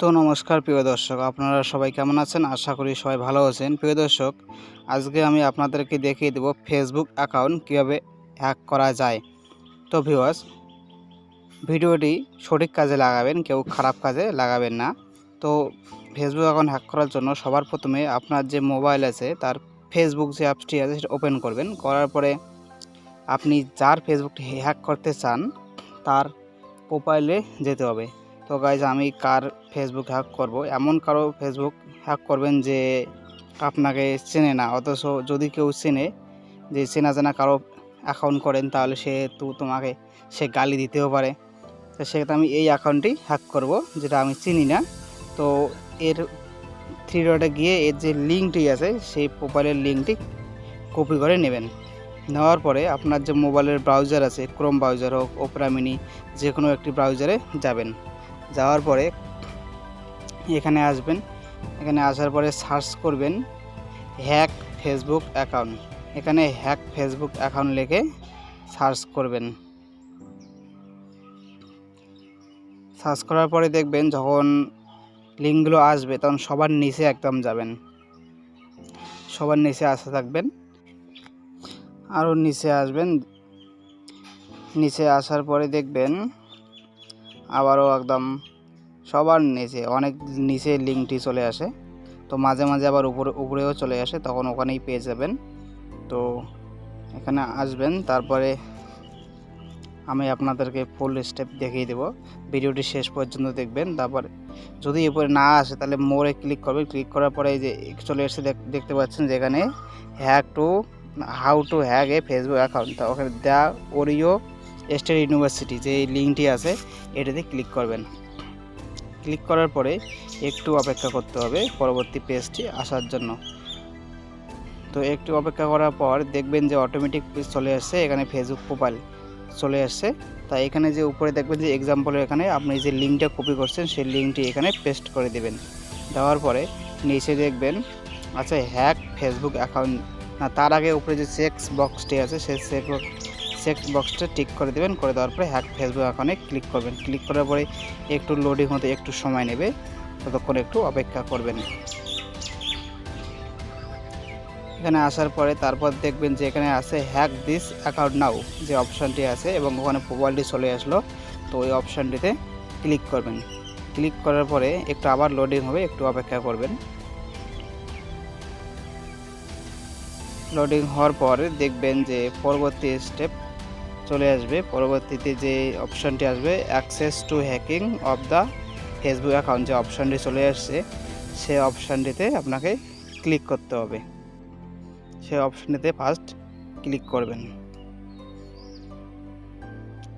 তো নমস্কার প্রিয় দর্শক, আপনারা সবাই কেমন আছেন? আশা করি সবাই ভালো আছেন। প্রিয় দর্শক, আজকে আমি আপনাদেরকে দেখিয়ে দেব ফেসবুক অ্যাকাউন্ট কীভাবে হ্যাক করা যায়। তো ভিউয়ার্স ভিডিওটি সঠিক কাজে লাগাবেন, কেউ খারাপ কাজে লাগাবেন না। তো ফেসবুক অ্যাকাউন্ট হ্যাক করার জন্য সবার প্রথমে আপনার যে মোবাইল আছে, তার ফেসবুক যে অ্যাপসটি আছে, সেটা ওপেন করবেন। করার পরে আপনি যার ফেসবুকটি হ্যাক করতে চান, তার প্রোফাইলে যেতে হবে। তো গাইজ আমি কার ফেসবুক হ্যাক করব? এমন কারও ফেসবুক হ্যাক করবেন যে আপনাকে চেনে না। অথচ যদি কেউ চেনে, যে চেনা চেনা কারও অ্যাকাউন্ট করেন, তাহলে সে তো তোমাকে, সে গালি দিতেও পারে। তো সেক্ষেত্রে আমি এই অ্যাকাউন্টটি হ্যাক করব, যেটা আমি চিনি না। তো এর থ্রি ডটে গিয়ে এর যে লিঙ্কটি আছে, সেই প্রোফাইলের লিঙ্কটি কপি করে নেবেন। নেওয়ার পরে আপনার যে মোবাইলের ব্রাউজার আছে ক্রোম ব্রাউজার হোক ওপেরা মিনি যে কোনো একটি ব্রাউজারে যাবেন। যাওয়ার পরে এখানে আসবেন। এখানে আসার পরে সার্চ করবেন হ্যাক ফেসবুক অ্যাকাউন্ট। এখানে হ্যাক ফেসবুক অ্যাকাউন্ট লিখে সার্চ করবেন। সার্চ করার পরে দেখবেন যখন লিঙ্কগুলো আসবে তখন সবার নিচে একদম যাবেন। সবার নিচে আসতে থাকবেন। আরও নিচে আসবেন। নিচে আসার পরে দেখবেন আবারও একদম সবার নিচে, অনেক নিচে লিঙ্কটি চলে আসে। তো মাঝে মাঝে আবার উপরে, উপরেও চলে আসে, তখন ওখানেই পেয়ে যাবেন। তো এখানে আসবেন, তারপরে আমি আপনাদেরকে ফুল স্টেপ দেখিয়ে দেব। ভিডিওটি শেষ পর্যন্ত দেখবেন, তারপর যদি এরপরে না আসে, তাহলে মোড়ে ক্লিক করবেন। ক্লিক করার পরে এই যে চলে এসে দেখতে পাচ্ছেন যেখানে hack to how to hack a Facebook account তা ওখানে দ্য ওরিও স্টেট ইউনিভার্সিটি, যে লিঙ্কটি আছে, এটাতে ক্লিক করবেন। ক্লিক করার পরে একটু অপেক্ষা করতে হবে পরবর্তী পেজটি আসার জন্য। তো একটু অপেক্ষা করার পর দেখবেন যে অটোমেটিক পেজ চলে আসছে, এখানে ফেসবুক প্রোফাইল চলে আসছে। তাই এখানে যে উপরে দেখবেন যে এক্সাম্পলের এখানে আপনি যে লিঙ্কটা কপি করছেন, সেই লিঙ্কটি এখানে পেস্ট করে দেবেন। দেওয়ার পরে নিচে দেখবেন আচ্ছা হ্যাক ফেসবুক অ্যাকাউন্ট না, তার আগে উপরে যে চেক বক্সটি আছে, সেই চেক চেক বক্সটা টিক করে দেবেন, করে দেওয়ার পরে হ্যাক ফেসবুক অ্যাকাউন্টে ক্লিক করবেন। ক্লিক করার পরে একটু লোডিং হতে একটু সময় নেবে, ততক্ষণ একটু অপেক্ষা করবেন। এখানে আসার পরে তারপর দেখবেন যে এখানে আছে হ্যাক দিস অ্যাকাউন্ট নাও, যে অপশানটি আছে এবং ওখানে মোবাইলটি চলে আসলো। তো ওই অপশানটিতে ক্লিক করবেন। ক্লিক করার পরে একটু আবার লোডিং হবে, একটু অপেক্ষা করবেন। লোডিং হওয়ার পর দেখবেন যে পরবর্তী স্টেপ চলে আসবে। পরবর্তীতে যে অপশানটি আসবে access to hacking of the Facebook account যে অপশানটি চলে আসছে, সে অপশানটিতে আপনাকে ক্লিক করতে হবে। সে অপশানটিতে ফার্স্ট ক্লিক করবেন।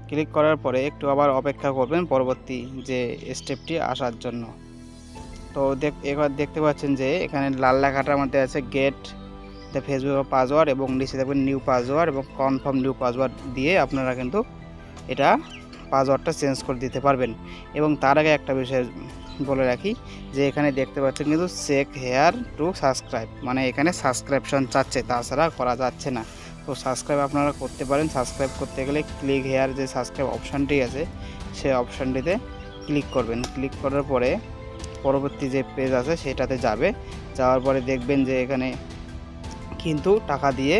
ক্লিক করার পরে একটু আবার অপেক্ষা করবেন পরবর্তী যে স্টেপটি আসার জন্য। তো দেখ, এবার দেখতে পাচ্ছেন যে এখানে লাল লেখাটার মধ্যে আছে গেট দ্য ফেসবুক পাসওয়ার্ড এবং নিচে দেখবেন নিউ পাসওয়ার্ড এবং কনফার্ম নিউ পাসওয়ার্ড দিয়ে আপনারা কিন্তু এটা পাসওয়ার্ডটা চেঞ্জ করে দিতে পারবেন। এবং তার আগে একটা বিষয় বলে রাখি যে এখানে দেখতে পাচ্ছেন কিন্তু চেক হেয়ার টু সাবস্ক্রাইব মানে এখানে সাবস্ক্রিপশন চাচ্ছে, তাছাড়া করা যাচ্ছে না। তো সাবস্ক্রাইব আপনারা করতে পারেন সাবস্ক্রাইব করতে গেলে ক্লিক হেয়ার যে সাবস্ক্রাইব অপশানটি আছে সেই অপশানটিতে ক্লিক করবেন। ক্লিক করার পরে পরবর্তী যে পেজ আছে সেটাতে যাবে। যাওয়ার পরে দেখবেন যে এখানে কিন্তু টাকা দিয়ে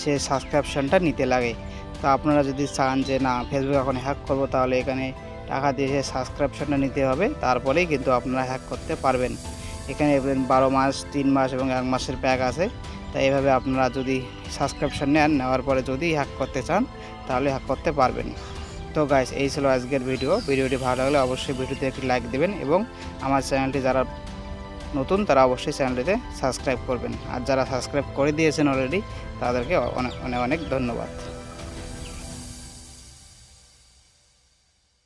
সে সাবস্ক্রিপশানটা নিতে লাগে। তো আপনারা যদি চান যে, না ফেসবুক এখন হ্যাক করব, তাহলে এখানে টাকা দিয়ে সে সাবস্ক্রিপশানটা নিতে হবে। তারপরেই কিন্তু আপনারা হ্যাক করতে পারবেন। এখানে বারো মাস, তিন মাস এবং এক মাসের প্যাক আছে। তাই এভাবে আপনারা যদি সাবস্ক্রিপশান নেন, নেওয়ার পরে যদি হ্যাক করতে চান, তাহলে হ্যাক করতে পারবেন। তো গাইস এই ছিল আজকের ভিডিও ভিডিওটি ভালো লাগলে অবশ্যই ভিডিওতে একটি লাইক দেবেন এবং আমার চ্যানেলটি যারা নতুন, তারা অবশ্যই চ্যানেলটিতে সাবস্ক্রাইব করবেন। আর যারা সাবস্ক্রাইব করে দিয়েছেন অলরেডি তাদেরকে অনেক অনেক ধন্যবাদ।